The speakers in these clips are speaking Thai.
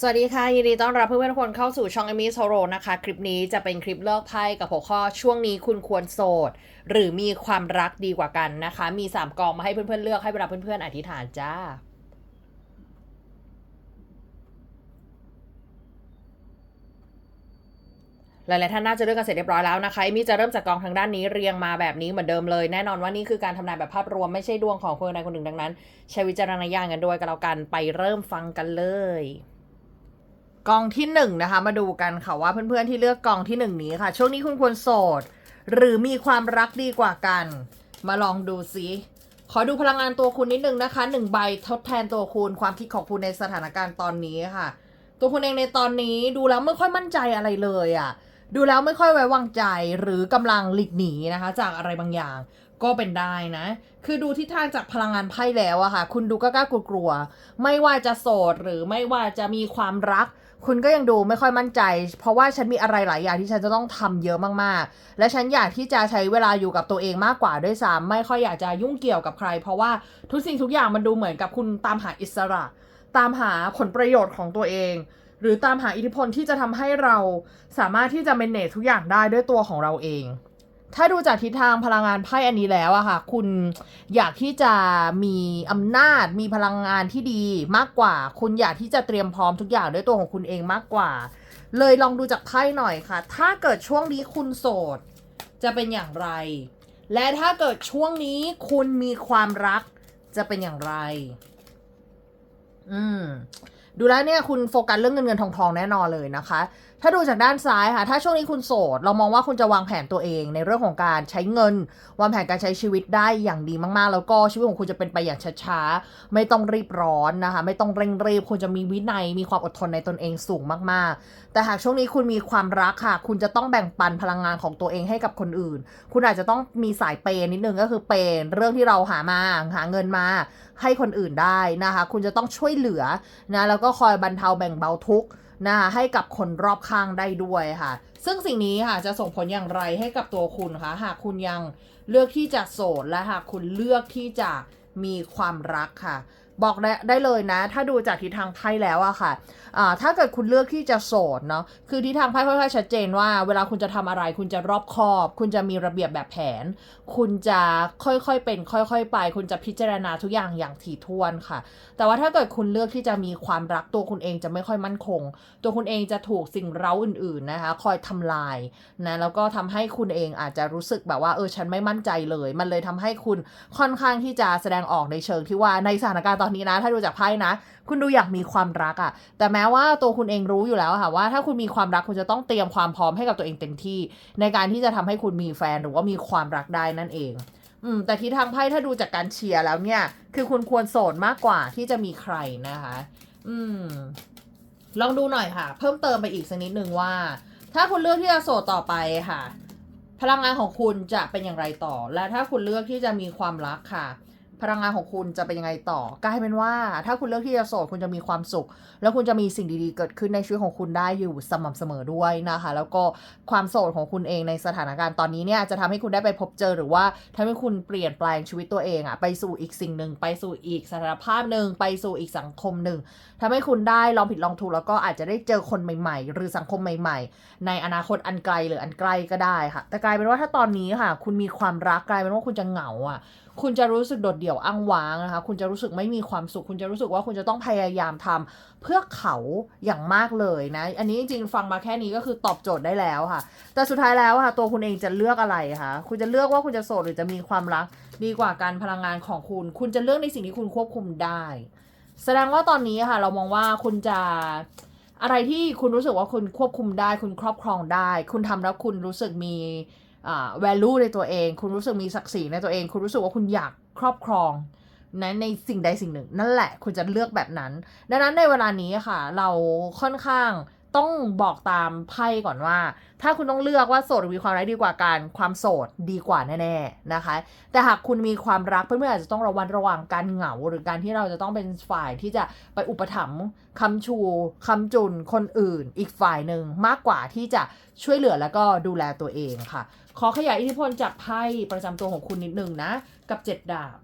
สวัสดีค่ะ ยินดีต้อนรับเพื่อนๆทุกคนเข้าสู่ช่อง Amy s o r o นะคะ คลิปนี้จะเป็นคลิปเลิกไพ่กับหัวข้อช่วงนี้คุณควรโสด หรือมีความรักดีกว่ากันนะคะ มี 3กองมาให้เพื่อนๆเลือกให้เวลาเพื่อนๆอธิษฐานจ้าหลายๆท่านน่าจะเลือกกันเสร็จเรียบร้อยแล้วนะคะเอมี่จะเริ่มจากกองทางด้านนี้เรียงมาแบบนี้เหมือนเดิมเลยแน่นอนว่านี่คือการทำนายแบบภาพรวมไม่ใช่ดวงของคนใดคนหนึ่งดังนั้น ใช้วิจารณญาณกันด้วยกันแล้วกันไปเริ่มฟังกันเลย กองที่หนึ่งนะคะมาดูกันค่ะว่าเพื่อนๆที่เลือกกองที่หนึ่งนี้ค่ะ ช่วงนี้คุณควรโสด หรือมีความรักดีกว่ากัน มาลองดูซิขอดูพลังงานตัวคุณนิดนึงนะคะหนึ่งใบทดแทนตัวคุณความคิดของคุณในสถานการณ์ตอนนี้ค่ะ ตัวคุณเองในตอนนี้ดูแล้วไม่ค่อยมั่นใจอะไรเลยอะ่ะ ดูแล้วไม่ค่อยไว้วางใจหรือกำลังหลีกหนีนะคะ จากอะไรบางอย่างก็เป็นได้นะ คือดูทิศทางจากพลังงานไพ่แล้วอะค่ะ คุณดูกล้ากลัวๆไม่ว่าจะโสดหรือไม่ว่าจะมีความรัก คุณก็ยังดูไม่ค่อยมั่นใจ เพราะว่าฉันมีอะไรหลายอย่างที่ฉันจะต้องทำเยอะมากๆ และฉันอยากที่จะใช้เวลาอยู่กับตัวเองมากกว่าด้วยซ้ำไม่ค่อยอยากจะยุ่งเกี่ยวกับใคร เพราะว่าทุกสิ่งทุกอย่างมันดูเหมือนกับคุณตามหาอิสระ ตามหาผลประโยชน์ของตัวเอง หรือตามหาอิทธิพลที่จะทำให้เราสามารถที่จะเมนเนจทุกอย่างได้ด้วยตัวของเราเอง ถ้าดูจากทิศทางพลังงานไพ่อันนี้แล้วอะค่ะ คุณอยากที่จะมีอำนาจ มีพลังงานที่ดีมากกว่า คุณอยากที่จะเตรียมพร้อมทุกอย่างด้วยตัวของคุณเองมากกว่า เลยลองดูจากไพ่หน่อยค่ะ ถ้าเกิดช่วงนี้คุณโสด จะเป็นอย่างไร และถ้าเกิดช่วงนี้คุณมีความรักจะเป็นอย่างไร อืม ดูแล้วเนี่ยคุณโฟกัสเรื่องเงินเงินทองทองแน่นอนเลยนะคะ ถ้าดูจากด้านซ้ายค่ะ ถ้าช่วงนี้คุณโสด เรามองว่าคุณจะวางแผนตัวเอง ในเรื่องของการใช้เงิน วางแผนการใช้ชีวิตได้อย่างดีมากๆ แล้วก็ชีวิตของคุณจะเป็นไปอย่างช้าๆ ไม่ต้องรีบร้อนนะคะ ไม่ต้องเร่งรีบ คุณจะมีวินัย มีความอดทนในตนเองสูงมากๆ แต่หากช่วงนี้คุณมีความรักค่ะ คุณจะต้องแบ่งปันพลังงานของตัวเองให้กับคนอื่น คุณอาจจะต้องมีสายเปย์นิดนึงก็คือเปย์เรื่องที่เราหามา หาเงินมาให้คนอื่นได้นะคะ คุณจะต้องช่วยเหลือนะ แล้วก็คอยบรรเทาแบ่งเบาทุกข์ นะคะให้กับคนรอบข้างได้ด้วยค่ะ ซึ่งสิ่งนี้ค่ะจะส่งผลอย่างไรให้กับตัวคุณคะหากคุณยังเลือกที่จะโสดและหากคุณเลือกที่จะมีความรักค่ะ บอกได้ได้เลยนะ ถ้าดูจากทิศทางไพ่แล้วอะค่ะอ่าถ้าเกิดคุณเลือกที่จะโสดเนาะคือทิศทางไพ่ค่อนข้างชัดเจนว่า เวลาคุณจะทำอะไร คุณจะรอบคอบ คุณจะมีระเบียบแบบแผน คุณจะค่อยๆเป็น ค่อยๆไป คุณจะพิจารณาทุกอย่างอย่างถี่ถ้วนค่ะ แต่ว่าถ้าเกิดคุณเลือกที่จะมีความรักตัวคุณเองจะไม่ค่อยมั่นคง ตัวคุณเองจะถูกสิ่งเร้าอื่น ๆนะคะ คอยทำลายนะแล้วก็ทำให้คุณเองอาจจะรู้สึกแบบว่าเออฉันไม่มั่นใจเลย มันเลยทำให้คุณค่อนข้างที่จะแสดงออกในเชิงที่ว่าในสถานการณ์ตอนนี้นะ ถ้าดูจากไพ่นะ คุณดูอยากมีความรักอะแต่แม้ว่าตัวคุณเองรู้อยู่แล้วค่ะว่า ถ้าคุณมีความรักคุณจะต้องเตรียมความพร้อมให้กับตัวเองเต็มที่ ในการที่จะทำให้คุณมีแฟนหรือว่ามีความรักได้นั่นเองอืมแต่ที่ทางไพ่ถ้าดูจากการเชียร์แล้วเนี่ย คือคุณควรโสดมากกว่าที่จะมีใครนะคะ อืม ลองดูหน่อยค่ะ เพิ่มเติมไปอีกสักนิดนึงว่า ถ้าคุณเลือกที่จะโสดต่อไปค่ะ พลังงานของคุณจะเป็นอย่างไรต่อ และถ้าคุณเลือกที่จะมีความรักค่ะ พลังงานของคุณจะเป็นยังไงต่อกลายเป็นว่า ถ้าคุณเลือกที่จะโสดคุณจะมีความสุข แล้วคุณจะมีสิ่งดีๆ เกิดขึ้นในชีวิตของคุณได้อยู่สม่ำเสมอด้วยนะคะ แล้วก็ความโสดของคุณเองในสถานการณ์ตอนนี้เนี่ยจะทำให้คุณได้ไปพบเจอหรือว่าทำให้คุณเปลี่ยนแปลงชีวิตตัวเองอะไปสู่อีกสิ่งหนึ่งไปสู่อีกสถานภาพหนึ่งไปสู่อีกสังคมหนึ่งทำให้คุณได้ลองผิดลองถูกแล้วก็อาจจะได้เจอคนใหม่ ๆ หรือสังคมใหม่ ๆ ในอนาคตอันไกลหรืออันใกล้ก็ได้ค่ะ แต่กลายเป็นว่าถ้าตอนนี้ค่ะ คุณมีความรักกลายเป็นว่าคุณจะเหงาอะ คุณจะรู้สึกโดดเดี่ยวอ้างว้างนะคะ คุณจะรู้สึกไม่มีความสุข คุณจะรู้สึกว่าคุณจะต้องพยายามทำเพื่อเขาอย่างมากเลยนะ อันนี้จริงๆฟังมาแค่นี้ก็คือตอบโจทย์ได้แล้วค่ะ แต่สุดท้ายแล้วค่ะ ตัวคุณเองจะเลือกอะไรคะ คุณจะเลือกว่าคุณจะโสดหรือจะมีความรัก ดีกว่าการพลังงานของคุณ คุณจะเลือกในสิ่งที่คุณควบคุมได้ แสดงว่าตอนนี้ค่ะ เรามองว่าคุณจะอะไรที่คุณรู้สึกว่าคุณควบคุมได้ คุณครอบครองได้ คุณทำแล้วคุณรู้สึกมี value ในตัวเอง คุณรู้สึกมีศักดิ์ศรีในตัวเอง คุณรู้สึกว่าคุณอยากครอบครองนะในสิ่งใดสิ่งหนึ่ง นั่นแหละคุณจะเลือกแบบนั้น ดังนั้นในเวลานี้ค่ะ เราค่อนข้างต้องบอกตามไพ่ก่อนว่า ถ้าคุณต้องเลือกว่าโสดหรือมีความรักดีกว่าการความโสดดีกว่าแน่ๆนะคะ แต่หากคุณมีความรักเพื่อนๆอาจจะต้องระวัดระวังการเหงา หรือการที่เราจะต้องเป็นฝ่ายที่จะไปอุปถัมภ์คำชูคำจุนคนอื่น อีกฝ่ายหนึ่งมากกว่าที่จะช่วยเหลือแล้วก็ดูแลตัวเองค่ะ ขอขยายอิทธิพลจากไพ่ประจำตัวของคุณนิดนึงนะ กับเจ็ดดาบ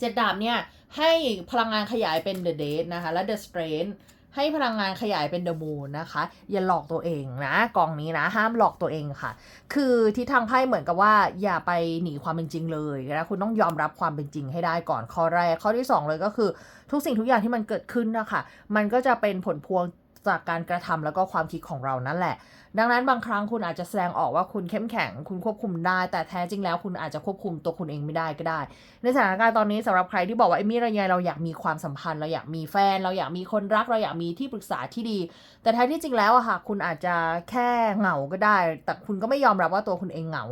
เจ็ดดาบเนี่ย ให้พลังงานขยายเป็น The Date นะคะ และ The Strength ให้พลังงานขยายเป็นเดอะมูนนะคะ อย่าหลอกตัวเองนะ กองนี้นะ ห้ามหลอกตัวเองค่ะ คือทิศทางไพ่เหมือนกับว่า อย่าไปหนีความเป็นจริงเลยนะคุณต้องยอมรับความเป็นจริงให้ได้ก่อนข้อแรก ข้อที่สองเลยก็คือ ทุกสิ่งทุกอย่างที่มันเกิดขึ้นนะคะมันก็จะเป็นผลพวงจากการกระทำแล้วก็ความคิดของเรานั่นแหละ ดังนั้นบางครั้งคุณอาจจะแสดงออกว่าคุณเข้มแข็ง คุณควบคุมได้ แต่แท้จริงแล้วคุณอาจจะควบคุมตัวคุณเองไม่ได้ก็ได้ ในสถานการณ์ตอนนี้สำหรับใครที่บอกว่าเอมี่รายังไงเราอยากมีความสัมพันธ์ เราอยากมีแฟน เราอยากมีคนรัก เราอยากมีที่ปรึกษาที่ดี แต่แท้ที่จริงแล้วอะค่ะ คุณอาจจะแค่เหงาก็ได้ แต่คุณก็ไม่ยอมรับว่าตัวคุณเองเหงา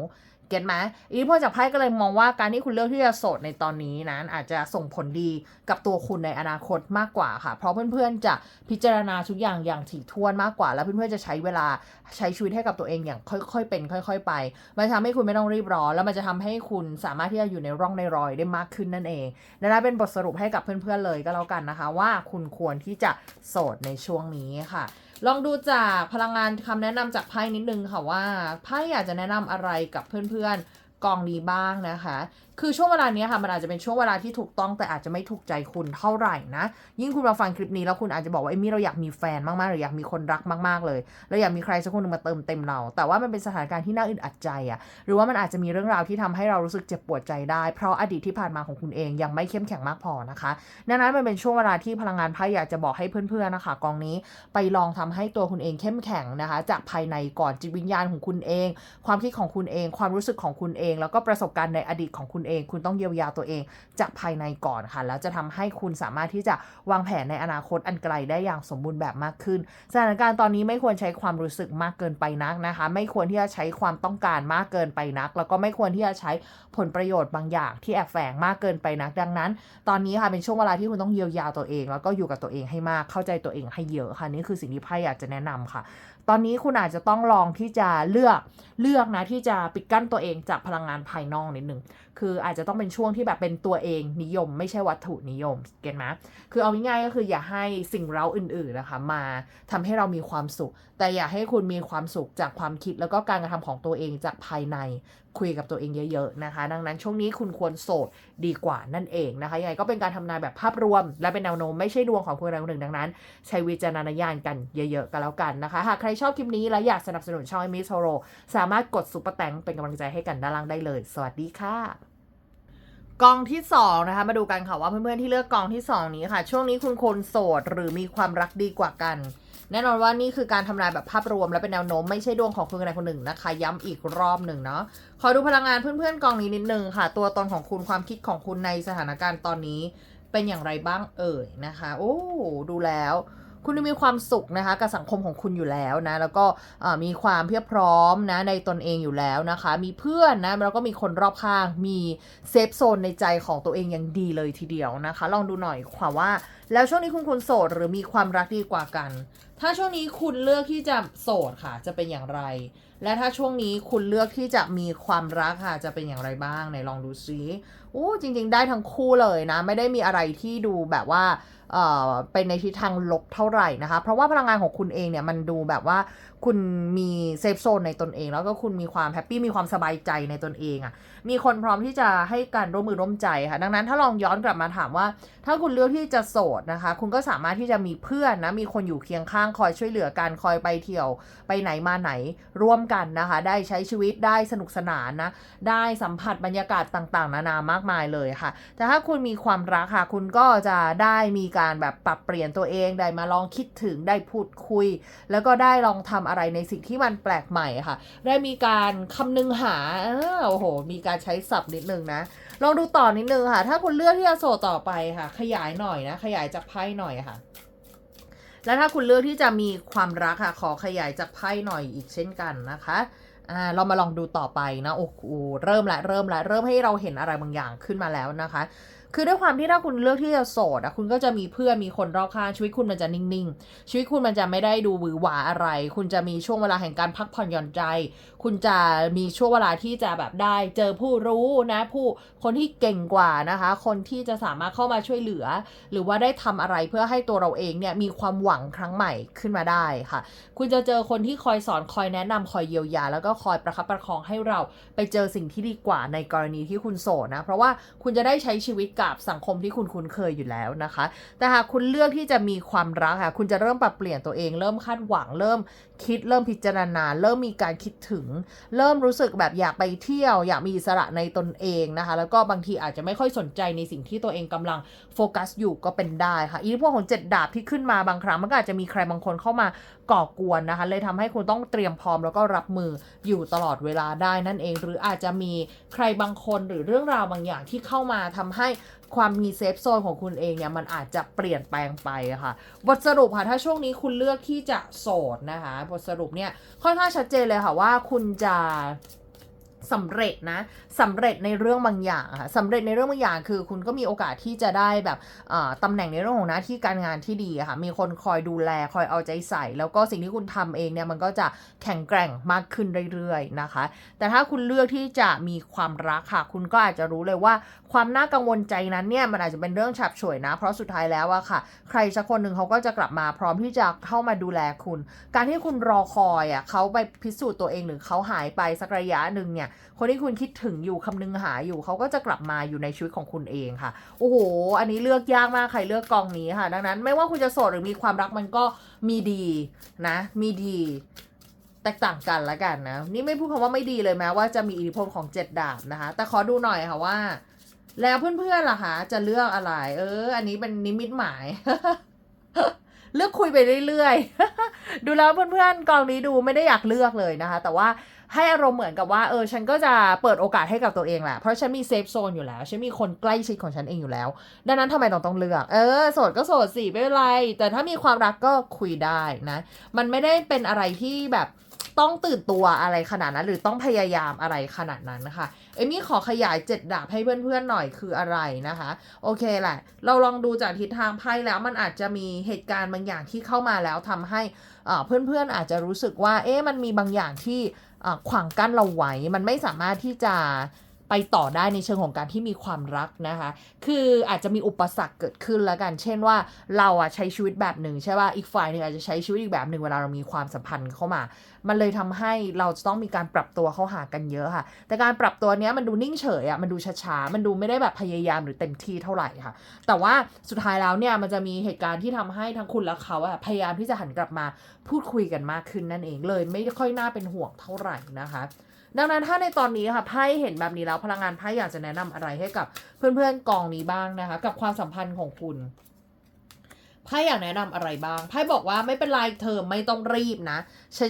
เก็ตไหมอิทธิพลจากไพ่ก็เลยมองว่าการที่คุณเลือกที่จะโสดในตอนนี้นั้นอาจจะส่งผลดีกับตัวคุณในอนาคตมากกว่าค่ะ เพราะเพื่อนๆจะพิจารณาทุกอย่างอย่างถี่ถ้วนมากกว่า แล้วเพื่อนๆจะใช้เวลาใช้ชีวิตให้กับตัวเองอย่างค่อยๆ เป็น ค่อย ๆ ไป มันจะทำให้คุณไม่ต้องรีบร้อนแล้วมันจะทำให้คุณสามารถที่จะอยู่ในร่องในรอยได้มากขึ้นนั่นเองนั้นเป็นบทสรุปให้กับเพื่อนๆเลยก็แล้วกันนะคะ ว่าคุณควรที่จะโสดในช่วงนี้ค่ะ ลองดูจากพลังงานคำแนะนำจากไพ่นิดนึงค่ะว่าไพ่อยากจะแนะนำอะไรกับเพื่อนๆกองนี้บ้างนะคะ คือช่วงเวลานี้ค่ะมันอาจจะเป็นช่วงเวลาที่ถูกต้องแต่อาจจะไม่ถูกใจคุณเท่าไหร่นะ ยิ่งคุณมาฟังคลิปนี้แล้วคุณอาจจะบอกว่าเอมี่เราอยากมีแฟนมากๆหรืออยากมีคนรักมากๆเลยเราอยากมีใครสักคนหนึงมาเติมเต็มเรา แต่ว่ามันเป็นสถานการณ์ที่น่าอึดอัดใจอะหรือว่ามันอาจจะมีเรื่องราวที่ทำให้เรารู้สึกเจ็บปวดใจได้ เพราะอดีตที่ผ่านมาของคุณเองยังไม่เข้มแข็งมากพอนะคะดังนั้นมันเป็นช่วงเวลาที่พลังงานไพ่อยากจะบอกให้เพื่อนๆนะคะ กองนี้ไปลองทำให้ตัวคุณเองเข้มแข็งนะคะ จากภายในก่อนจิตวิญญาณของคุณเอง ความคิดของคุณเอง ความรู้สึกของคุณเอง แล้วก็ประสบการณ์ในอดีตของคุณเอง คุณต้องเยียวยาตัวเองจากภายในก่อนค่ะ แล้วจะทำให้คุณสามารถที่จะวางแผนในอนาคตอันไกลได้อย่างสมบูรณ์แบบมากขึ้น สถานการณ์ตอนนี้ไม่ควรใช้ความรู้สึกมากเกินไปนักนะคะ ไม่ควรที่จะใช้ความต้องการมากเกินไปนัก แล้วก็ไม่ควรที่จะใช้ผลประโยชน์บางอย่างที่แอบแฝงมากเกินไปนัก ดังนั้น ตอนนี้ค่ะเป็นช่วงเวลาที่คุณต้องเยียวยาตัวเอง แล้วก็อยู่กับตัวเองให้มากเข้าใจตัวเองให้เยอะค่ะนี่คือสิ่งที่ไพ่อยากจะแนะนำค่ะ ตอนนี้คุณอาจจะต้องลองที่จะเลือกเลือกนะที่จะปิดกั้นตัวเองจากพลังงานภายนอกนิดนึงคืออาจจะต้องเป็นช่วงที่แบบเป็นตัวเองนิยม ไม่ใช่วัตถุนิยมเก็ตไหมคือเอาง่ายๆก็คืออย่าให้สิ่งเร้าอื่นๆนะคะมาทำให้เรามีความสุข แต่อย่าให้คุณมีความสุขจากความคิดแล้วก็การกระทำของตัวเองจากภายในคุยกับตัวเองเยอะๆนะคะ ดังนั้นช่วงนี้คุณควรโสดดีกว่านั่นเองนะคะยังไงก็เป็นการทำนายแบบภาพรวม และเป็นแนวโน้มไม่ใช่ดวงของคนใดคนหนึ่งดังนั้น ใช้วิจารณญาณกันเยอะๆกันแล้วกันนะคะหากใครชอบคลิปนี้และอยากสนับสนุนช่อง Amy Toro สามารถกดซุปเปอร์แตงเป็นกำลังใจให้กันด้านล่างได้เลย สวัสดีค่ะ กองที่สองนะคะมาดูกันค่ะว่าเพื่อนๆที่เลือกกองที่สองนี้ค่ะ ช่วงนี้คุณคนโสดหรือมีความรักดีกว่ากัน แน่นอนว่านี่คือการทำนายแบบภาพรวมและเป็นแนวโน้มไม่ใช่ดวงของคนใดคนหนึ่งนะคะ ย้ำอีกรอบหนึ่งเนาะขอดูพลังงานเพื่อนๆกองนี้นิดนึงค่ะ ตัวตนของคุณความคิดของคุณในสถานการณ์ตอนนี้ เป็นอย่างไรบ้างเอ่ยนะคะ โอ้ดูแล้ว คุณมีความสุขนะคะกับสังคมของคุณอยู่แล้วนะแล้วก็มีความเพียบพร้อมนะในตนเองอยู่แล้วนะคะ มีเพื่อนนะแล้วก็มีคนรอบข้างมีเซฟโซนในใจของตัวเองอย่างดีเลยทีเดียวนะคะ ลองดูหน่อยค่ะว่า แล้วช่วงนี้คุณคุณโสดหรือมีความรักดีกว่ากัน ถ้าช่วงนี้คุณเลือกที่จะโสดค่ะ จะเป็นอย่างไร และถ้าช่วงนี้คุณเลือกที่จะมีความรักค่ะจะเป็นอย่างไรบ้างไหนลองดูซิโอ้จริง ๆ ได้ทั้งคู่เลยนะ ไม่ได้มีอะไรที่ดูแบบว่า ไปในทิศทางลบเท่าไหร่นะคะ เพราะว่าพลังงานของคุณเองเนี่ยมันดูแบบว่า คุณมีเซฟโซนในตนเอง แล้วก็คุณมีความแฮปปี้มีความสบายใจในตนเองอะ่ะมีคนพร้อมที่จะให้การร่วมมือร่วมใจค่ะ ดังนั้นถ้าลองย้อนกลับมาถามว่า ถ้าคุณเลือกที่จะโสดนะคะ คุณก็สามารถที่จะมีเพื่อนนะมีคนอยู่เคียงข้างคอยช่วยเหลือกันคอยไปเที่ยวไปไหนมาไหนร่วมกันนะคะ ได้ใช้ชีวิตได้สนุกสนานนะได้สัมผัสบรรยากาศต่างๆ นานามากมายเลยค่ะ แต่ถ้าคุณมีความรักค่ะ คุณก็จะได้มีการแบบปรับเปลี่ยนตัวเองได้มาลองคิดถึงได้พูดคุย แล้วก็ได้ลองทำอะไรในสิ่งที่มันแปลกใหม่ค่ะ ได้มีการคำนึงหาโอ้โห มีการใช้ศัพท์นิดนึงนะ ลองดูต่อนิดนึงค่ะ ถ้าคุณเลือกที่จะโสดต่อไปค่ะ ขยายหน่อยนะ ขยายจากไพ่หน่อยค่ะ แล้วถ้าคุณเลือกที่จะมีความรักค่ะ ขอขยายจากไพ่หน่อยอีกเช่นกันนะคะเรามาลองดูต่อไปนะ โอ้โห เริ่มละ เริ่มละ เริ่มให้เราเห็นอะไรบางอย่างขึ้นมาแล้วนะคะ คือด้วยความที่ถ้าคุณเลือกที่จะโสดอะคุณก็จะมีเพื่อนมีคนรอบข้างชีวิตคุณมันจะนิ่งๆ ชีวิตคุณมันจะไม่ได้ดูหวือหวาอะไร คุณจะมีช่วงเวลาแห่งการพักผ่อนหย่อนใจคุณจะมีช่วงเวลาที่จะแบบได้เจอผู้รู้นะผู้คนที่เก่งกว่านะคะ คนที่จะสามารถเข้ามาช่วยเหลือ หรือว่าได้ทำอะไรเพื่อให้ตัวเราเองเนี่ยมีความหวังครั้งใหม่ขึ้นมาได้ค่ะ คุณจะเจอคนที่คอยสอนคอยแนะนำคอยเยียวยา แล้วก็คอยประคับประคองให้เราไปเจอสิ่งที่ดีกว่าในกรณีที่คุณโสดนะ เพราะว่าคุณจะได้ใช้ชีวิตกับสังคมที่คุณคุ้นเคยอยู่แล้วนะคะ แต่หากคุณเลือกที่จะมีความรักค่ะ คุณจะเริ่มปรับเปลี่ยนตัวเอง เริ่มคาดหวัง เริ่มคิด เริ่มพิจารณา เริ่มมีการคิดถึงเริ่มรู้สึกแบบอยากไปเที่ยว อยากมีอิสระในตนเองนะคะ แล้วก็บางทีอาจจะไม่ค่อยสนใจในสิ่งที่ตัวเองกำลังโฟกัสอยู่ก็เป็นได้ค่ะอิทธิพลของเจ็ดดาบที่ขึ้นมาบางครั้งมันก็อาจจะมีใครบางคนเข้ามาก่อกวนนะคะ เลยทำให้คุณต้องเตรียมพร้อมแล้วก็รับมืออยู่ตลอดเวลาได้นั่นเอง หรืออาจจะมีใครบางคนหรือเรื่องราวบางอย่างที่เข้ามาทำให้ ความมีเซฟโซนของคุณเองเนี่ยมันอาจจะเปลี่ยนแปลงไปค่ะ บทสรุปค่ะถ้าช่วงนี้คุณเลือกที่จะโสดนะคะ บทสรุปเนี่ยค่อนข้างชัดเจนเลยค่ะว่าคุณจะ สำเร็จนะสำเร็จในเรื่องบางอย่างค่ะสำเร็จในเรื่องบางอย่างคือ คุณก็มีโอกาสที่จะได้แบบตำแหน่งในเรื่องของหน้าที่การงานที่ดีค่ะมีคนคอยดูแลคอยเอาใจใส่ แล้วก็สิ่งที่คุณทำเองเนี่ยมันก็จะแข็งแกร่งมากขึ้นเรื่อยๆนะคะ แต่ถ้าคุณเลือกที่จะมีความรักค่ะ คุณก็อาจจะรู้เลยว่าความน่ากังวลใจนั้นเนี่ยมันอาจจะเป็นเรื่องฉับฉวยนะ เพราะสุดท้ายแล้วอะค่ะ ใครสักคนหนึ่งเขาก็จะกลับมาพร้อมที่จะเข้ามาดูแลคุณ การที่คุณรอคอยอะเขาไปพิสูจน์ตัวเองหรือเขาหายไปสักระยะหนึ่งเนี่ยคนที่คุณคิดถึงอยู่คำนึงหาอยู่เขาก็จะกลับมาอยู่ในชีวิตของคุณเองค่ะโอ้โห อันนี้เลือกยากมากใครเลือกกองนี้ค่ะ ดังนั้นไม่ว่าคุณจะโสดหรือมีความรักมันก็มีดีนะ มีดีแตกต่างกันละกันนะ นี่ไม่พูดคำว่าไม่ดีเลยแม้ว่าจะมีอิทธิพลของเจ็ดดาบนะคะ แต่ขอดูหน่อยค่ะว่า แล้วเพื่อนๆล่ะคะจะเลือกอะไร เออ อันนี้เป็นนิมิตหมาย เลือกคุยไปเรื่อยๆ ดูแล้วเพื่อนๆกองนี้ดูไม่ได้อยากเลือกเลยนะคะ แต่ว่า ให้อารมณ์เหมือนกับว่าเออฉันก็จะเปิดโอกาสให้กับตัวเองแหละเพราะฉันมีเซฟโซนอยู่แล้วฉันมีคนใกล้ชิดของฉันเองอยู่แล้ว ดังนั้นทำไมต้องต้องเลือกเออโสดก็โสดสิไม่เป็นไร แต่ถ้ามีความรักก็คุยได้นะ มันไม่ได้เป็นอะไรที่แบบต้องตื่นตัวอะไรขนาดนั้น หรือต้องพยายามอะไรขนาดนั้นนะคะเอมี่ขอขยายเจ็ดดาบให้เพื่อนๆหน่อยคืออะไรนะคะ โอเคแหละ เราลองดูจากทิศทางไพ่แล้วมันอาจจะมีเหตุการณ์บางอย่างที่เข้ามาแล้วทำให้อ่าเพื่อนๆอาจจะรู้สึกว่าเอ๊ะมันมีบางอย่างที่ ขวางกั้นเราไว้ มันไม่สามารถที่จะ ไปต่อได้ในเชิงของการที่มีความรักนะคะ คืออาจจะมีอุปสรรคเกิดขึ้นแล้วกัน เช่นว่าเราอะใช้ชีวิตแบบหนึ่งใช่ป่ะ อีกฝ่ายหนึ่งอาจจะใช้ชีวิตอีกแบบหนึ่งเวลาเรามีความสัมพันธ์เข้ามา มันเลยทำให้เราจะต้องมีการปรับตัวเข้าหากันเยอะค่ะ แต่การปรับตัวเนี้ยมันดูนิ่งเฉยอะมันดูช้าๆ มันดูไม่ได้แบบพยายามหรือเต็มที่เท่าไหร่ค่ะ แต่ว่าสุดท้ายแล้วเนี่ยมันจะมีเหตุการณ์ที่ทำให้ทั้งคุณและเขาอะพยายามที่จะหันกลับมาพูดคุยกันมากขึ้นนั่นเองเลย ไม่ค่อยน่าเป็นห่วงเท่าไหร่นะคะ ดังนั้นถ้าในตอนนี้ค่ะไพ่เห็นแบบนี้แล้วพลังงานไพ่อยากจะแนะนำอะไรให้กับเพื่อนๆกองนี้บ้างนะคะ กับความสัมพันธ์ของคุณ ไพ่อยากแนะนำอะไรบ้างไพ่บอกว่าไม่เป็นไรเธอไม่ต้องรีบนะ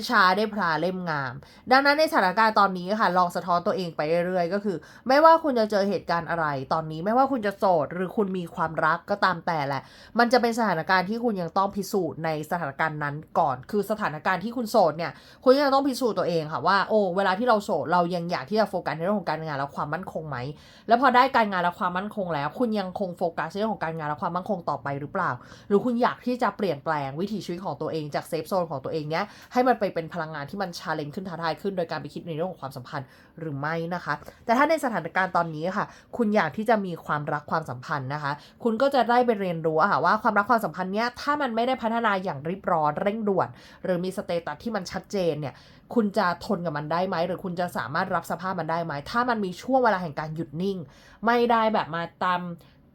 ช้าๆได้พลาเล่มงาม ดังนั้นในสถานการณ์ตอนนี้ค่ะ ลองสะท้อนตัวเองไปเรื่อยๆ ก็คือ ไม่ว่าคุณจะเจอเหตุการณ์อะไร ตอนนี้ไม่ว่าคุณจะโสดหรือคุณมีความรักก็ตามแต่แหละ มันจะเป็นสถานการณ์ที่คุณยังต้องพิสูจน์ในสถานการณ์นั้นก่อน คือสถานการณ์ที่คุณโสดเนี่ยคุณยังต้องพิสูจน์ตัวเองค่ะว่าโอ้เวลาที่เราโสดเรายังอยากที่จะโฟกัสในเรื่องของการงานและความมั่นคงไหมแล้วพอได้การงานและความมั่นคงแล้ว คุณยังคงโฟกัสในเรื่องของการงานและความมั่นคงต่อไปหรือเปล่า หรือคุณคุณอยากที่จะเปลี่ยนแปลงวิถีชีวิตของตัวเองจากเซฟโซนของตัวเองเนี้ยให้มันไปเป็นพลังงานที่มันชาเลนจ์ขึ้นท้าทายขึ้น โดยการไปคิดในเรื่องของความสัมพันธ์หรือไม่นะคะ แต่ถ้าในสถานการณ์ตอนนี้ค่ะ คุณอยากที่จะมีความรักความสัมพันธ์นะคะ คุณก็จะได้ไปเรียนรู้ค่ะว่าความรักความสัมพันธ์เนี้ยถ้ามันไม่ได้พัฒนาอย่างรีบร้อนเร่งด่วน หรือมีสเตตัสที่มันชัดเจนเนี่ยคุณจะทนกับมันได้ไหม หรือคุณจะสามารถรับสภาพมันได้ไหม ถ้ามันมีช่วงเวลาแห่งการหยุดนิ่ง ไม่ได้แบบมาตาม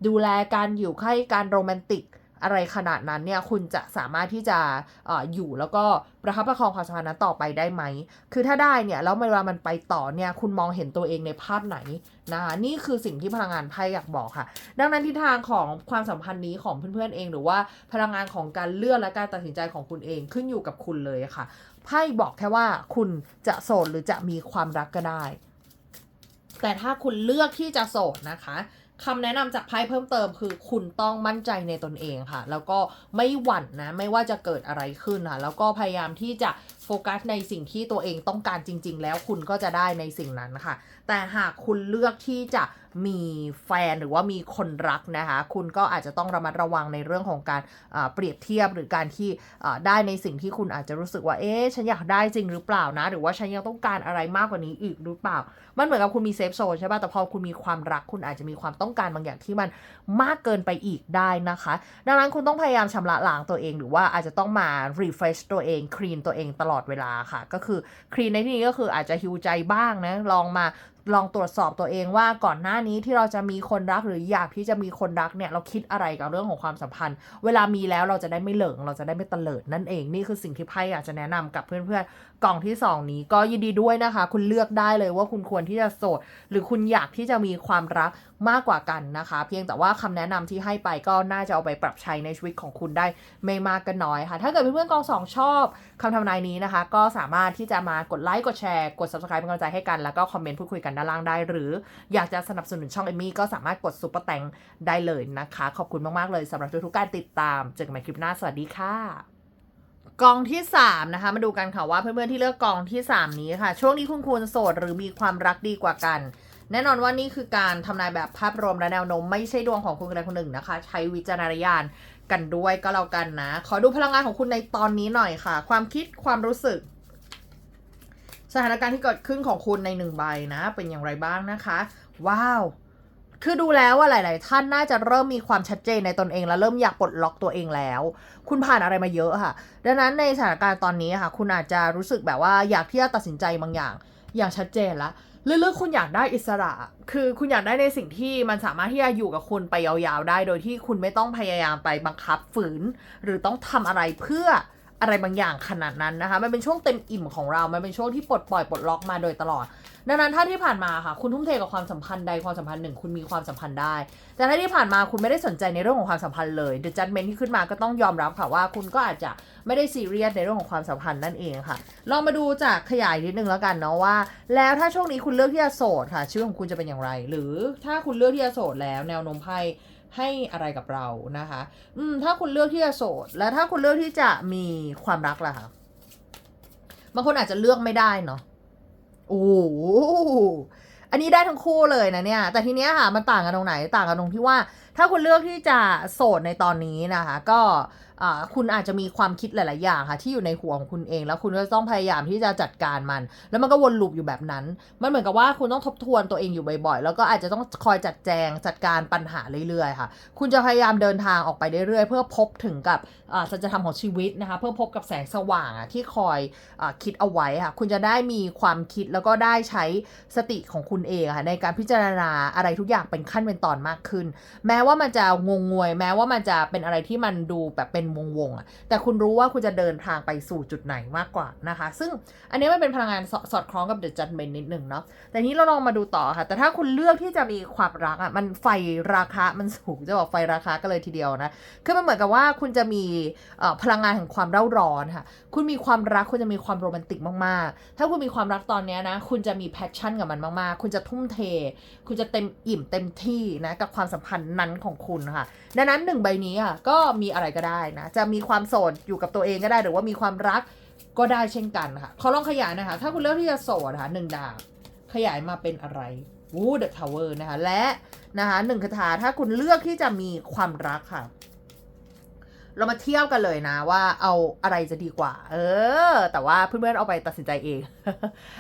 ดูแลการอยู่ใกล้การโรแมนติก อะไรขนาดนั้นเนี่ยคุณจะสามารถที่จะอออยู่แล้วก็ประคับประคองความสัมพันธ์นั้นต่อไปได้ไหม คือถ้าได้เนี่ยแล้วเวลามันไปต่อเนี่ยคุณมองเห็นตัวเองในภาพไหนนะคะนี่คือสิ่งที่พลังงานไพ่อยากบอกค่ะ ดังนั้นทิศทางของความสัมพันธ์นี้ของเพื่อนๆเอง หรือว่าพลังงานของการเลือกและการตัดสินใจของคุณเองขึ้นอยู่กับคุณเลยค่ะไพ่บอกแค่ว่าคุณจะโสดหรือจะมีความรักก็ได้ แต่ถ้าคุณเลือกที่จะโสดนะคะ คำแนะนำจากไพ่เพิ่มเติมคือคุณต้องมั่นใจในตนเองค่ะ แล้วก็ไม่หวั่นนะ ไม่ว่าจะเกิดอะไรขึ้นค่ะ แล้วก็พยายามที่จะ โฟกัสในสิ่งที่ตัวเองต้องการจริง ๆ แล้วคุณก็จะได้ในสิ่งนั้นค่ะ แต่หากคุณเลือกที่จะมีแฟนหรือว่ามีคนรักนะคะ คุณก็อาจจะต้องระมัดระวังในเรื่องของการเปรียบเทียบหรือการที่ได้ในสิ่งที่คุณอาจจะรู้สึกว่า เอ๊ะ ฉันอยากได้จริงหรือเปล่านะ หรือว่าฉันยังต้องการอะไรมากกว่านี้อีกหรือเปล่า มันเหมือนกับคุณมีเซฟโซนใช่ป่ะ แต่พอคุณมีความรัก คุณอาจจะมีความต้องการบางอย่างที่มันมากเกินไปอีกได้นะคะ ดังนั้นคุณต้องพยายามชำระล้างตัวเอง หรือว่าอาจจะต้องมา refresh ตัวเองคลีนตัวเองตลอดลอดเวลาค่ะ ก็คือคลีนในที่นี้ก็คืออาจจะฮิวใจบ้างนะ ลองมา ลองตรวจสอบตัวเองว่าก่อนหน้านี้ที่เราจะมีคนรักหรืออยากที่จะมีคนรักเนี่ยเราคิดอะไรกับเรื่องของความสัมพันธ์ เวลามีแล้วเราจะได้ไม่เหลิง เราจะได้ไม่เตลิดนั่นเองนี่คือสิ่งที่ไพ่อยากจะแนะนำกับเพื่อนๆกล่องที่สองนี้ก็ยินดีด้วยนะคะ คุณเลือกได้เลยว่าคุณควรที่จะโสด หรือคุณอยากที่จะมีความรักมากกว่ากันนะคะ เพียงแต่ว่าคำแนะนำที่ให้ไปก็น่าจะเอาไปปรับใช้ในชีวิตของคุณได้ไม่มากก็น้อยค่ะ ถ้าเกิดเพื่อนๆกองสองชอบคำทำนายนี้นะคะ ก็สามารถที่จะมากดไลค์กดแชร์กด subscribe เป็นกำลังใจให้กันแล้วก็คอมเมนต์พูดคุยกันด้านล่างได้ หรืออยากจะสนับสนุนช่องเอมี่ก็สามารถกดซุปเปอร์แตงได้เลยนะคะ ขอบคุณมาก ๆ เลยสำหรับทุกๆการติดตาม เจอกันใหม่คลิปหน้า สวัสดีค่ะกองที่ 3 นะคะ มาดูกันค่ะว่าเพื่อนๆที่เลือกกองที่ 3 นี้ค่ะ ช่วงนี้คุณควรโสดหรือมีความรักดีกว่ากัน แน่นอนว่านี่คือการทำนายแบบภาพรวมและแนวโน้มไม่ใช่ดวงของคุณใดคนหนึ่งนะคะ ใช้วิจารณญาณกันด้วยก็แล้วกันนะ ขอดูพลังงานของคุณในตอนนี้หน่อยค่ะ ความคิดความรู้สึก สถานการณ์ที่เกิดขึ้นของคุณในหนึ่งใบนะ เป็นอย่างไรบ้างนะคะ ว้าว คือดูแล้วว่าหลาย ๆ ท่านน่าจะเริ่มมีความชัดเจนในตนเองและเริ่มอยากปลดล็อกตัวเองแล้ว คุณผ่านอะไรมาเยอะค่ะ ดังนั้นในสถานการณ์ตอนนี้ค่ะ คุณอาจจะรู้สึกแบบว่าอยากที่จะตัดสินใจบางอย่าง อย่างชัดเจนละลึกๆคุณอยากได้อิสระ คือคุณอยากได้ในสิ่งที่มันสามารถที่จะอยู่กับคุณไปยาว ๆ ได้ โดยที่คุณไม่ต้องพยายามไปบังคับฝืน หรือต้องทำอะไรเพื่อ อะไรบางอย่างขนาดนั้นนะคะ มันเป็นช่วงเต็มอิ่มของเรา มันเป็นช่วงที่ปลดปล่อยปลดล็อกมาโดยตลอด ดังนั้นถ้าที่ผ่านมาค่ะ คุณทุ่มเทกับความสัมพันธ์ใดความสัมพันธ์หนึ่งคุณมีความสัมพันธ์ได้ แต่ถ้าที่ผ่านมาคุณไม่ได้สนใจในเรื่องของความสัมพันธ์เลย The Judgment ที่ขึ้นมาก็ต้องยอมรับค่ะว่า คุณก็อาจจะไม่ได้ซีเรียสในเรื่องของความสัมพันธ์นั่นเองค่ะ ลองมาดูจากขยายนิดนึงแล้วกันเนาะว่า แล้วถ้าช่วงนี้คุณเลือกที่จะโสดค่ะชีวิตของคุณจะเป็นอย่างไร หรือถ้าคุณเลือกที่จะโสดแล้วแนวโน้มไพ่ ให้อะไรกับเรานะคะ อืม ถ้าคุณเลือกที่จะโสด และถ้าคุณเลือกที่จะมีความรักล่ะคะบางคนอาจจะเลือกไม่ได้เนาะโอ้อันนี้ได้ทั้งคู่เลยนะเนี่ย แต่ทีเนี้ยค่ะ มันต่างกันตรงไหน ต่างกันตรงที่ว่า ถ้าคุณเลือกที่จะโสดในตอนนี้นะคะ ก็ คุณอาจจะมีความคิดหลาย ๆ อย่างค่ะที่อยู่ในหัวของคุณเอง แล้วคุณก็ต้องพยายามที่จะจัดการมัน แล้วมันก็วนลูปอยู่แบบนั้น มันเหมือนกับว่าคุณต้องทบทวนตัวเองอยู่บ่อย ๆ แล้วก็อาจจะต้องคอยจัดแจงจัดการปัญหาเรื่อย ๆ ค่ะ คุณจะพยายามเดินทางออกไปเรื่อย ๆ เพื่อพบถึงกับสัจธรรมของชีวิตนะคะ เพื่อพบกับแสงสว่างที่คอยอคิดเอาไว้ค่ะ คุณจะได้มีความคิดแล้วก็ได้ใช้สติของคุณเองค่ะในการพิจารณาอะไรทุกอย่างเป็นขั้นเป็นตอนมากขึ้น แม้ว่ามันจะงงงวย แม้ว่ามันจะเป็นอะไรที่มันดูแบบเป็นวงวงอะแต่คุณรู้ว่าคุณจะเดินทางไปสู่จุดไหนมากกว่านะคะ ซึ่งอันนี้มันเป็นพลังงานสสอดคล้องกับ The Judgment นิดหนึ่งเนาะแต่ทีนี้เราลองมาดูต่อค่ะ แต่ถ้าคุณเลือกที่จะมีความรักอะมันไฟราคามันสูงจะบอกไฟราคาก็เลยทีเดียวนะคือมันเหมือนกับว่าคุณจะมีพลังงานแห่งความเร่าร้อนค่ะคุณมีความรักคุณจะมีความโรแมนติกมากๆ ถ้าคุณมีความรักตอนนี้นะคุณจะมีแพชชั่นกับมันมากๆ คุณจะทุ่มเท คุณจะเต็มอิ่มเต็มที่นะกับความสัมพันธ์นั้นของคุณค่ะดังนั้นหนึ่งใบนี้อะก็มีอะไรก็ได้นะ จะมีความโสดอยู่กับตัวเองก็ได้ หรือว่ามีความรักก็ได้เช่นกันค่ะขอลองขยายนะคะ ถ้าคุณเลือกที่จะโสดค่ะหนึ่งดาบขยายมาเป็นอะไรวูดเดอะทาวเวอร์นะคะ และนะคะหนึ่งคาถาถ้าคุณเลือกที่จะมีความรักค่ะ เรามาเทียบกันเลยนะว่าเอาอะไรจะดีกว่า เออ แต่ว่าเพื่อนๆเอาไปตัดสินใจเอง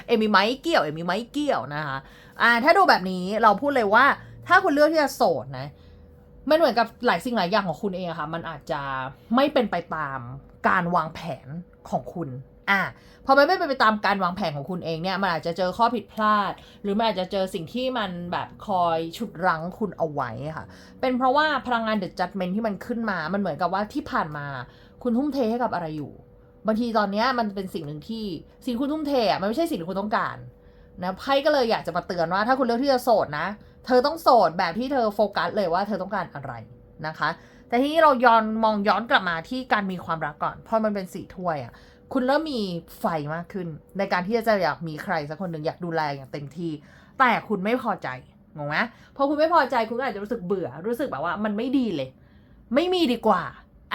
เอมีไหมเกี่ยว เอมีไหมเกี่ยวนะคะ อ่า ถ้าดูแบบนี้เราพูดเลยว่า ถ้าคุณเลือกที่จะโสดนะ มันเหมือนกับหลายสิ่งหลายอย่างของคุณเองอะค่ะมันอาจจะไม่เป็นไปตามการวางแผนของคุณอะพอมันไม่เป็นไปตามการวางแผนของคุณเองเนี่ยมันอาจจะเจอข้อผิดพลาด หรือมันอาจจะเจอสิ่งที่มันแบบคอยฉุดรั้งคุณเอาไว้ค่ะ เป็นเพราะว่าพลังงานเด e จัดเมนที่มันขึ้นมา มันเหมือนกับว่าที่ผ่านมา คุณทุ่มเทให้กับอะไรอยู่บางทีตอนนี้มันเป็นสิ่งหนึ่งที่สิ่งคุณทุ่มเทอะมันไม่ใช่สิ่งที่คุณต้องการ นะไพ่ก็เลยอยากจะมาเตือนว่าถ้าคุณเลือกที่จะโสดนะ เธอต้องโสดแบบที่เธอโฟกัสเลยว่าเธอต้องการอะไรนะคะ แต่ทีนี้เราย้อนมองย้อนกลับมาที่การมีความรักก่อนเพราะมันเป็นสี่ถ้วยอะ่ะคุณเริ่มมีไฟมากขึ้น ในการที่จะอยากมีใครสักคนหนึ่งอยากดูแลอย่างเต็มที่ แต่คุณไม่พอใจงงไหมพอคุณไม่พอใจคุณก็อาจจะรู้สึกเบื่อ รู้สึกแบบว่ามันไม่ดีเลย ไม่มีดีกว่า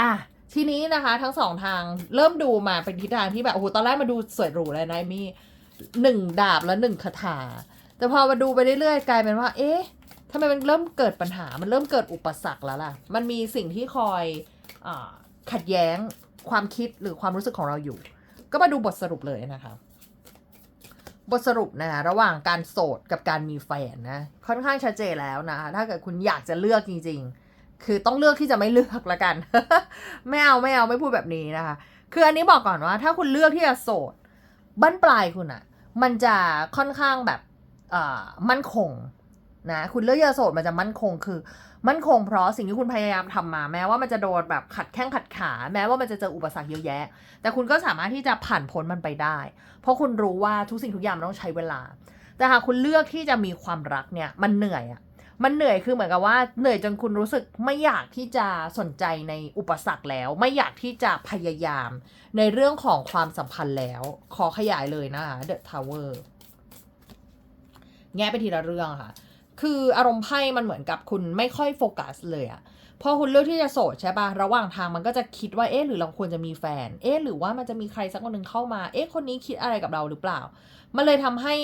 อะทีนี้นะคะ ทั้งสองทางเริ่มดูมาเป็นทิศทางที่แบบโอ้โหตอนแรกมาดูสวยหรูเลยนะมี หนึ่งดาบและหนึ่งคาถา แต่พอมาดูไปเรื่อยๆกลายเป็นว่า เอ๊ะทำไมมันเริ่มเกิดปัญหา มันเริ่มเกิดอุปสรรคแล้วล่ะ มันมีสิ่งที่คอยอขัดแย้งความคิดหรือความรู้สึกของเราอยู่ ก็มาดูบทสรุปเลยนะคะ บทสรุปนะคะระหว่างการโสดกับการมีแฟนนะ ค่อนข้างชัดเจนแล้วนะคะถ้าเกิดคุณอยากจะเลือกจริง ๆ คือต้องเลือกที่จะไม่เลือกละกัน ไม่เอาไม่เอาไม่พูดแบบนี้นะคะ คืออันนี้บอกก่อนว่า ถ้าคุณเลือกที่จะโสดบั้นปลายคุณอะ มันจะค่อนข้างแบบมั่นคงนะคุณเลือกยาโสดมันจะมั่นคงคือ มั่นคงเพราะสิ่งที่คุณพยายามทำมา แม้ว่ามันจะโดนแบบขัดแข้งขัดขา แม้ว่ามันจะเจออุปสรรคเยอะแยะ แต่คุณก็สามารถที่จะผ่านพ้นมันไปได้ เพราะคุณรู้ว่าทุกสิ่งทุกอย่างมันต้องใช้เวลา แต่หากคุณเลือกที่จะมีความรักเนี่ยมันเหนื่อยอะ มันเหนื่อยคือเหมือนกับว่าเหนื่อยจนคุณรู้สึกไม่อยากที่จะสนใจในอุปสรรคแล้ว ไม่อยากที่จะพยายามในเรื่องของความสัมพันธ์แล้ว ขอขยายเลยนะคะ The Tower แง่ไปทีละเรื่องค่ะ คืออารมณ์ไพ่มันเหมือนกับคุณไม่ค่อยโฟกัสเลยอะพอคุณเลือกที่จะโสดใช่ปะระหว่างทางมันก็จะคิดว่าเอ๊ะหรือเราควรจะมีแฟน เอ๊ะหรือว่ามันจะมีใครสักคนหนึ่งเข้ามา เอ๊ะคนนี้คิดอะไรกับเราหรือเปล่า มันเลยทำให้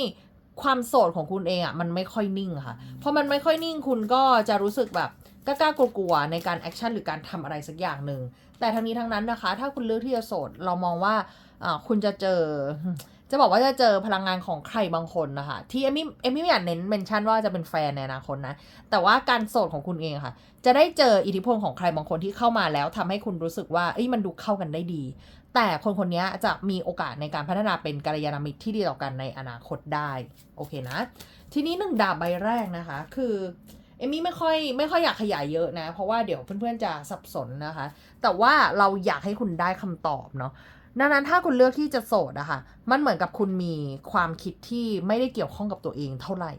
ความโสดของคุณเองอะมันไม่ค่อยนิ่งค่ะพอมันไม่ค่อยนิ่งคุณก็จะรู้สึกแบบกล้าๆกลัวๆในการแอคชั่นหรือการทำอะไรสักอย่างหนึ่ง แต่ทั้งนี้ทั้งนั้นนะคะ ถ้าคุณเลือกที่จะโสด เรามองว่าอ่าคุณจะเจอ จะบอกว่าจะเจอพลังงานของใครบางคนนะคะ ที่เอมมี่เอมมี่ไม่อยากเน้นเมนชั่นว่าจะเป็นแฟนในอนาคตนะ แต่ว่าการโสดของคุณเองค่ะ จะได้เจออิทธิพลของใครบางคนที่เข้ามาแล้วทำให้คุณรู้สึกว่าเอ้ยมันดูเข้ากันได้ดี แต่คนคนนี้จะมีโอกาสในการพัฒนาเป็นกัลยาณมิตรที่ดีต่อกันในอนาคตได้ โอเคนะ ทีนี้หนึ่งดาบใบแรกนะคะ คือเอมี่ไม่ค่อยไม่ค่อยอยากขยายเยอะนะ เพราะว่าเดี๋ยวเพื่อนๆจะสับสนนะคะ แต่ว่าเราอยากให้คุณได้คำตอบเนาะดังนั้นถ้าคุณเลือกที่จะโสดอะค่ะ มันเหมือนกับคุณมีความคิดที่ไม่ได้เกี่ยวข้องกับตัวเองเท่าไหร่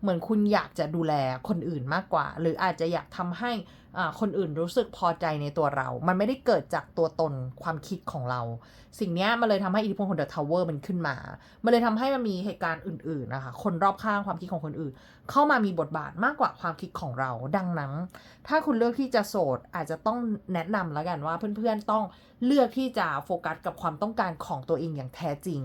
เหมือนคุณอยากจะดูแลคนอื่นมากกว่า หรืออาจจะอยากทำให้ คนอื่นรู้สึกพอใจในตัวเรา มันไม่ได้เกิดจากตัวตนความคิดของเรา สิ่งนี้มันเลยทำให้อิทธิพลของเดอะทาวเวอร์มันขึ้นมา มันเลยทำให้มันมีเหตุการณ์อื่นๆนะคะ คนรอบข้างความคิดของคนอื่น เข้ามามีบทบาทมากกว่าความคิดของเรา ดังนั้น ถ้าคุณเลือกที่จะโสดอาจจะต้องแนะนำแล้วกันว่าเพื่อนๆต้องเลือกที่จะโฟกัสกับความต้องการของตัวเองอย่างแท้จริง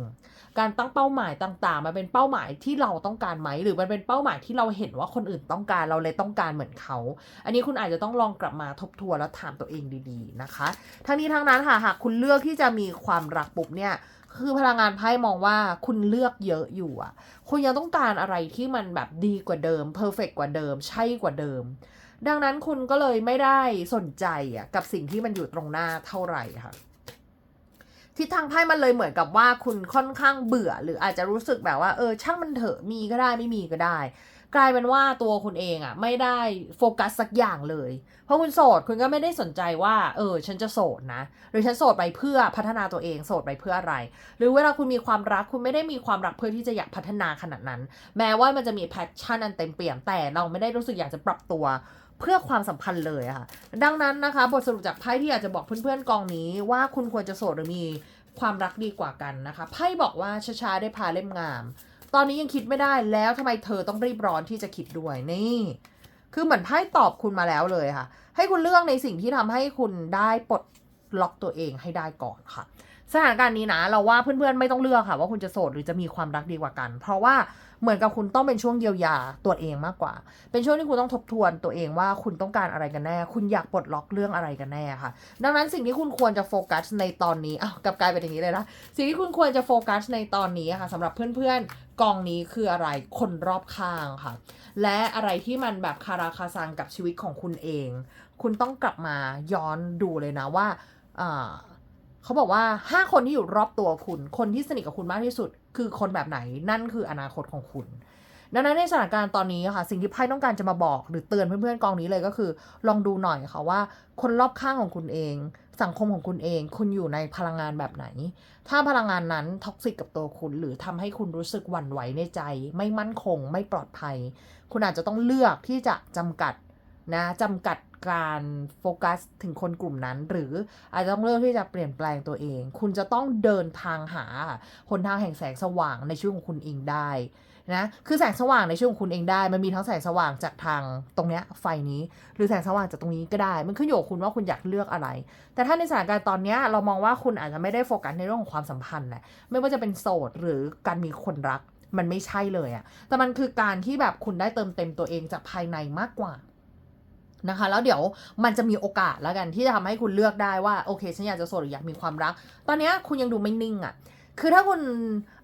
การตั้งเป้าหมายต่างๆ มันเป็นเป้าหมายที่เราต้องการไหม หรือมันเป็นเป้าหมายที่เราเห็นว่าคนอื่นต้องการเราเลยต้องการเหมือนเขา อันนี้คุณอาจจะต้องลองกลับมาทบทวนแล้วถามตัวเองดีๆนะคะ ทั้งนี้ทั้งนั้นค่ะหากคุณเลือกที่จะมีความรักปุ๊บเนี่ยคือพลังงานไพ่มองว่าคุณเลือกเยอะอยู่อะคุณยังต้องการอะไรที่มันแบบดีกว่าเดิมเพอร์เฟกกว่าเดิม ใช่กว่าเดิม ดังนั้นคุณก็เลยไม่ได้สนใจอะกับสิ่งที่มันอยู่ตรงหน้าเท่าไหร่ค่ะทิศทางไพ่มันเลยเหมือนกับว่าคุณค่อนข้างเบื่อ หรืออาจจะรู้สึกแบบว่าเออช่างมันเถอะมีก็ได้ไม่มีก็ได้ กลายเป็นว่าตัวคุณเองอะไม่ได้โฟกัสสักอย่างเลย เพราะคุณโสดคุณก็ไม่ได้สนใจว่า เออ ฉันจะโสดนะ หรือฉันโสดไปเพื่อพัฒนาตัวเองโสดไปเพื่ออะไร หรือเวลาคุณมีความรักคุณไม่ได้มีความรักเพื่อที่จะอยากพัฒนาขนาดนั้น แม้ว่ามันจะมีแพชชั่นอันเต็มเปี่ยมแต่เราไม่ได้รู้สึกอยากจะปรับตัวเพื่อความสัมพันธ์เลยค่ะ ดังนั้นนะคะ บทสรุปจากไพ่ที่อยากจะบอกเพื่อนๆกองนี้ว่าคุณควรจะโสดหรือมีความรักดีกว่ากันนะคะไพ่บอกว่าช้าๆได้พาเล่มงาม ตอนนี้ยังคิดไม่ได้แล้วทำไมเธอต้องรีบร้อนที่จะคิดด้วยนี่ คือเหมือนไพ่ตอบคุณมาแล้วเลยค่ะ ให้คุณเลือกในสิ่งที่ทำให้คุณได้ปลดล็อกตัวเองให้ได้ก่อนค่ะ สถานการณ์นี้นะ เราว่าเพื่อนๆไม่ต้องเลือกค่ะ ว่าคุณจะโสดหรือจะมีความรักดีกว่ากัน เพราะว่า เหมือนกับคุณต้องเป็นช่วงเยียวยาตัวเองมากกว่า เป็นช่วงที่คุณต้องทบทวนตัวเองว่าคุณต้องการอะไรกันแน่ คุณอยากปลดล็อกเรื่องอะไรกันแน่ค่ะ ดังนั้นสิ่งที่คุณควรจะโฟกัสในตอนนี้อ้าวกลับกลายเป็นอย่างนี้เลยนะ สิ่งที่คุณควรจะโฟกัสในตอนนี้ค่ะสำหรับเพื่อนๆกองนี้คืออะไร คนรอบข้างค่ะ และอะไรที่มันแบบคาราคาซังกับชีวิตของคุณเอง คุณต้องกลับมาย้อนดูเลยนะว่าเขาบอกว่าห้าคนที่อยู่รอบตัวคุณ คนที่สนิทกับคุณมากที่สุด คือคนแบบไหนนั่นคืออนาคตของคุณ ดังนั้นในสถานการณ์ตอนนี้ค่ะสิ่งที่ไพ่ต้องการจะมาบอกหรือเตือนเพื่อนๆกองนี้เลยก็คือ ลองดูหน่อยค่ะว่า คนรอบข้างของคุณเอง สังคมของคุณเอง คุณอยู่ในพลังงานแบบไหน ถ้าพลังงานนั้นท็อกซิกกับตัวคุณ หรือทำให้คุณรู้สึกหวั่นไหวในใจ ไม่มั่นคง ไม่ปลอดภัย คุณอาจจะต้องเลือกที่จะจำกัดนะจำกัด การโฟกัสถึงคนกลุ่มนั้น หรืออาจจะต้องเลือกที่จะเปลี่ยนแปลงตัวเอง คุณจะต้องเดินทางหาหนทางแห่งแสงสว่างในชีวิตของคุณเองได้นะคือแสงสว่างในชีวิตของคุณเองได้ มันมีทั้งแสงสว่างจากทางตรงเนี้ยไฟนี้ หรือแสงสว่างจากตรงนี้ก็ได้ มันขึ้นอยู่กับคุณว่าคุณอยากเลือกอะไร แต่ถ้าในสถานการณ์ตอนเนี้ยเรามองว่าคุณอาจจะไม่ได้โฟกัสในเรื่องของความสัมพันธ์แหละไม่ว่าจะเป็นโสดหรือการมีคนรักมันไม่ใช่เลยอะแต่มันคือการที่แบบคุณได้เติมเต็มตัวเองจากภายในมากกว่า นะคะแล้วเดี๋ยวมันจะมีโอกาสแล้วกันที่จะทำให้คุณเลือกได้ว่าโอเคฉันอยากจะโสดหรืออยากมีความรัก ตอนนี้คุณยังดูไม่นิ่งอะ่ะคือถ้าคุณ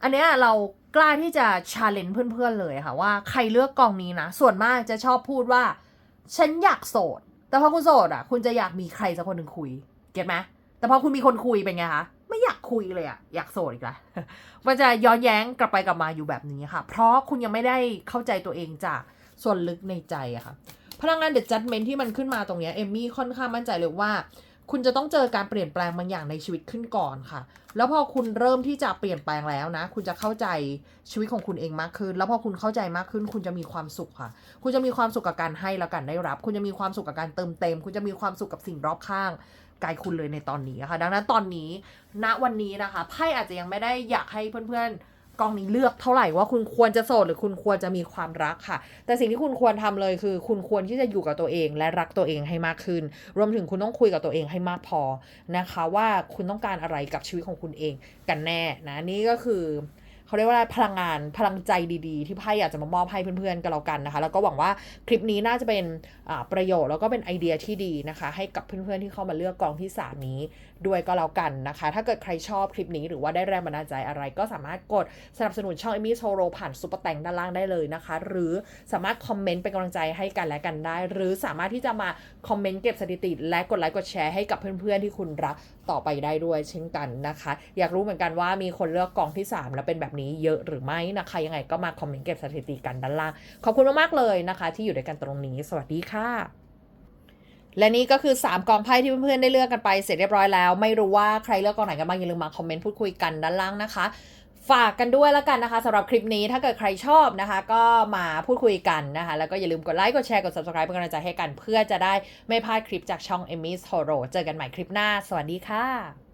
อันเนี้ยเรากล้าที่จะชาเลนจ์เพื่อนๆเลยค่ะว่าใครเลือกกองนี้นะ ส่วนมากจะชอบพูดว่า ฉันอยากโสด แต่พอคุณโสดอะ คุณจะอยากมีใครสักคนหนึ่งคุย เก็ตไหมแต่พอคุณมีคนคุยเป็นไงคะไม่อยากคุยเลยอะอยากโสดอีกละมันจะย้อนแย้งกลับไปกลับมาอยู่แบบนี้ค่ะ เพราะคุณยังไม่ได้เข้าใจตัวเองจากส่วนลึกในใจอะค่ะ พลังงานเด e จัดเมนที่มันขึ้นมาตรงนี้เอมมี่ค่อนข้างมั่นใจเลยว่า คุณจะต้องเจอการเปลี่ยนแปลงบางอย่างในชีวิตขึ้นก่อนค่ะ แล้วพอคุณเริ่มที่จะเปลี่ยนแปลงแล้วนะ คุณจะเข้าใจชีวิตของคุณเองมากขึ้น แล้วพอคุณเข้าใจมากขึ้น คุณจะมีความสุขค่ะ คุณจะมีความสุขกับการให้และการได้รับ คุณจะมีความสุขกับการเติมเต็ม คุณจะมีความสุขกับสิ่งรอบข้างกายคุณเลยในตอนนี้ค่ะ ดังนั้นตอนนี้ณวันนี้นะคะไพ่อาจจะยังไม่ได้อยากให้เพื่อนๆ กองนี้เลือกเท่าไหร่ว่าคุณควรจะโสดหรือคุณควรจะมีความรักค่ะ แต่สิ่งที่คุณควรทำเลยคือ คุณควรที่จะอยู่กับตัวเองและรักตัวเองให้มากขึ้น รวมถึงคุณต้องคุยกับตัวเองให้มากพอนะคะ ว่าคุณต้องการอะไรกับชีวิตของคุณเองกันแน่นะนี่ก็คือ เขาเรียกว่าพลังงานพลังใจดีๆ ที่ไพ่อยากจะมามอบให้เพื่อนๆกันแล้วกันนะคะ แล้วก็หวังว่าคลิปนี้น่าจะเป็นประโยชน์แล้วก็เป็นไอเดียที่ดีนะคะ ให้กับเพื่อนๆที่เข้ามาเลือกกองที่สามนี้ด้วยก็แล้วกันนะคะ ถ้าเกิดใครชอบคลิปนี้หรือว่าได้แรงบันดาลใจอะไร ก็สามารถกดสนับสนุนช่องเอมี่โชโรผ่านซุปเปอร์แตงด้านล่างได้เลยนะคะ หรือสามารถคอมเมนต์เป็นกำลังใจให้กันและกันได้ หรือสามารถที่จะมาคอมเมนต์เก็บสถิติ และกดไลค์กดแชร์ให้กับเพื่อนๆที่คุณรัก ต่อไปได้ด้วยเช่นกันนะคะ อยากรู้เหมือนกันว่ามีคนเลือกกองที่ 3 แล้วเป็นแบบนี้เยอะหรือไม่นะคะ ยังไงก็มาคอมเมนต์เก็บสถิติกันด้านล่าง ขอบคุณมากๆเลยนะคะ ที่อยู่ด้วยกันตรงนี้ สวัสดีค่ะและนี่ก็คือ 3 กองไพ่ที่เพื่อนๆได้เลือกกันไปเสร็จเรียบร้อยแล้ว ไม่รู้ว่าใครเลือกกองไหนกันบ้างอย่าลืมมาคอมเมนต์พูดคุยกันด้านล่างนะคะ ฝากกันด้วยแล้วกันนะคะสำหรับคลิปนี้ถ้าเกิดใครชอบนะคะ ก็มาพูดคุยกันนะคะ แล้วก็อย่าลืมกดไลค์กดแชร์กด subscribe เป็นกำลังใจให้กัน เพื่อจะได้ไม่พลาดคลิปจากช่อง Emmy's Horror เจอกันใหม่คลิปหน้า สวัสดีค่ะ